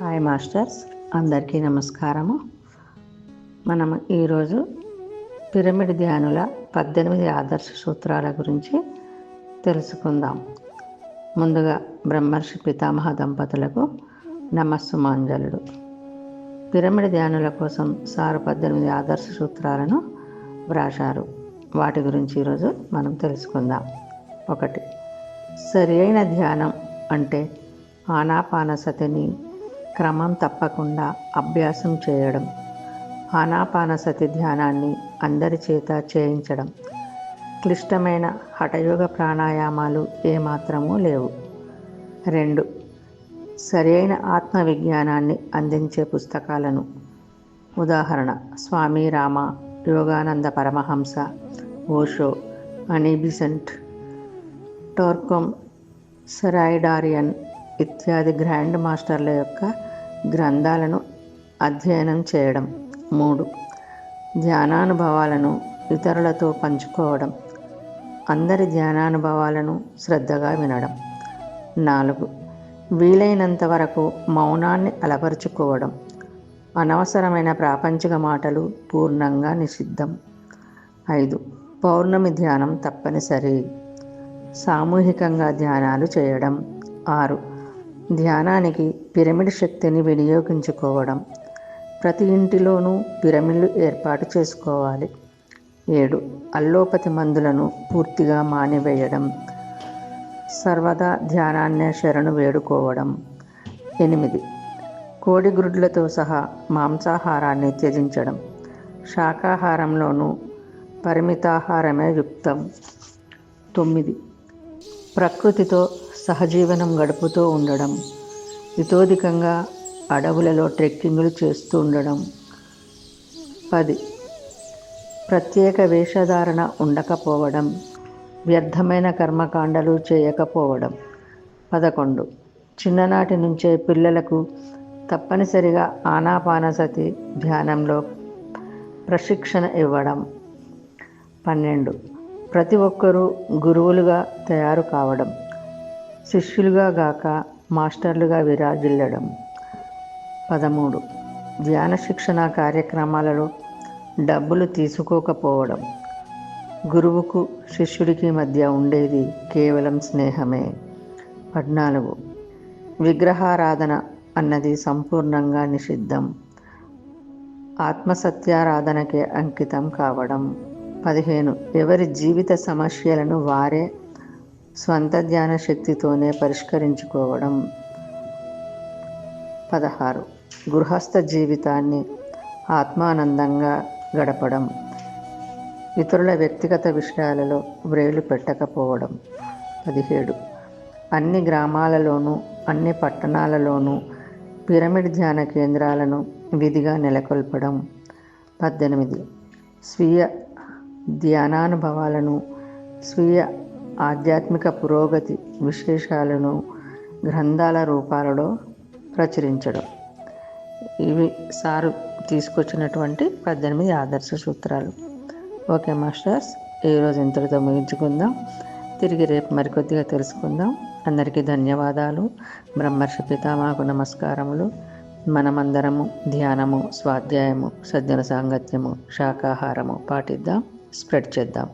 Hi masters అందరికీ నమస్కారము. మనం ఈరోజు పిరమిడ్ ధ్యానుల పద్దెనిమిది ఆదర్శ సూత్రాల గురించి తెలుసుకుందాం. ముందుగా బ్రహ్మర్షి పితామహ దంపతులకు నమస్సు మాంజలుడు పిరమిడ్ ధ్యానుల కోసం సారు పద్దెనిమిది ఆదర్శ సూత్రాలను వ్రాశారు. వాటి గురించి ఈరోజు మనం తెలుసుకుందాం. ఒకటి సరి అయిన ధ్యానం అంటే ఆనాపానసతిని క్రమం తప్పకుండా అభ్యాసం చేయడం ఆనాపానసతి ధ్యానాన్ని అందరి చేత చేయించడం. క్లిష్టమైన హఠయోగ ప్రాణాయామాలు ఏమాత్రమూ లేవు. రెండు సరైన ఆత్మవిజ్ఞానాన్ని అందించే పుస్తకాలను. ఉదాహరణ Swami Rama Yogananda Paramahansa Osho Annie Besant Torkom Saraydarian ఇత్యాది గ్రాండ్ మాస్టర్ల యొక్క గ్రంథాలను అధ్యయనం చేయడం. మూడు. ధ్యానానుభవాలను ఇతరులతో పంచుకోవడం. అందరి ధ్యానానుభవాలను శ్రద్ధగా వినడం. నాలుగు. వీలైనంత వరకు మౌనాన్ని అలపరుచుకోవడం అనవసరమైన ప్రాపంచిక మాటలు పూర్ణంగా నిషిద్ధం. ఐదు. పౌర్ణమి ధ్యానం తప్పనిసరి. సామూహికంగా ధ్యానాలు చేయడం. ఆరు. ధ్యానానికి పిరమిడ్ శక్తిని వినియోగించుకోవడం. ప్రతి ఇంటిలోనూ పిరమిడ్లు ఏర్పాటు చేసుకోవాలి. ఏడు. అల్లోపతి మందులను పూర్తిగా మానివేయడం. సర్వదా ధ్యానాన్నే శరణు వేడుకోవడం. ఎనిమిది. కోడిగ్రుడ్లతో సహా మాంసాహారాన్ని త్యజించడం. శాకాహారంలోనూ పరిమితాహారమే యుక్తం. తొమ్మిది. ప్రకృతితో సహజీవనం గడుపుతూ ఉండడం ఇతోధికంగా అడవులలో ట్రెక్కింగ్లు చేస్తూ ఉండడం. పది. ప్రత్యేక వేషధారణ ఉండకపోవడం వ్యర్థమైన కర్మకాండలు చేయకపోవడం. పదకొండు. చిన్ననాటి నుంచే పిల్లలకు తప్పనిసరిగా ఆనాపానసతి ధ్యానంలో ప్రశిక్షణ ఇవ్వడం. పన్నెండు. ప్రతి ఒక్కరూ గురువులుగా తయారు కావడం. శిష్యులుగా గాక మాస్టర్లుగా విరాజిల్లడం. పదమూడు. ధ్యాన శిక్షణ కార్యక్రమాలలో డబ్బులు తీసుకోకపోవడం. గురువుకు శిష్యుడికి మధ్య ఉండేది కేవలం స్నేహమే. పద్నాలుగు. విగ్రహారాధన అన్నది సంపూర్ణంగా నిషిద్ధం. ఆత్మసత్యారాధనకే అంకితం కావడం. పదిహేను. ఎవరి జీవిత సమస్యలను వారే స్వంత ధ్యాన శక్తితోనే పరిష్కరించుకోవడం. పదహారు. గృహస్థ జీవితాన్ని ఆత్మానందంగా గడపడం. ఇతరుల వ్యక్తిగత విషయాలలో వ్రేలు పెట్టకపోవడం. పదిహేడు. అన్ని గ్రామాలలోనూ అన్ని పట్టణాలలోనూ పిరమిడ్ ధ్యాన కేంద్రాలను విధిగా నెలకొల్పడం. పద్దెనిమిది. స్వీయ ధ్యానానుభవాలను స్వీయ ఆధ్యాత్మిక పురోగతి విశేషాలను గ్రంథాల రూపాలలో ప్రచురించడం. ఇవి సారు తీసుకొచ్చినటువంటి పద్దెనిమిది ఆదర్శ సూత్రాలు. ఓకే మాస్టర్స్ ఈరోజు ఇంతటితో ముగించుకుందాం. తిరిగి రేపు మరికొద్దిగా తెలుసుకుందాం. అందరికీ ధన్యవాదాలు. బ్రహ్మర్షి పితామాకు నమస్కారములు. మనమందరము ధ్యానము స్వాధ్యాయము సజ్జన సాంగత్యము శాకాహారము పాటిద్దాం స్ప్రెడ్ చేద్దాం.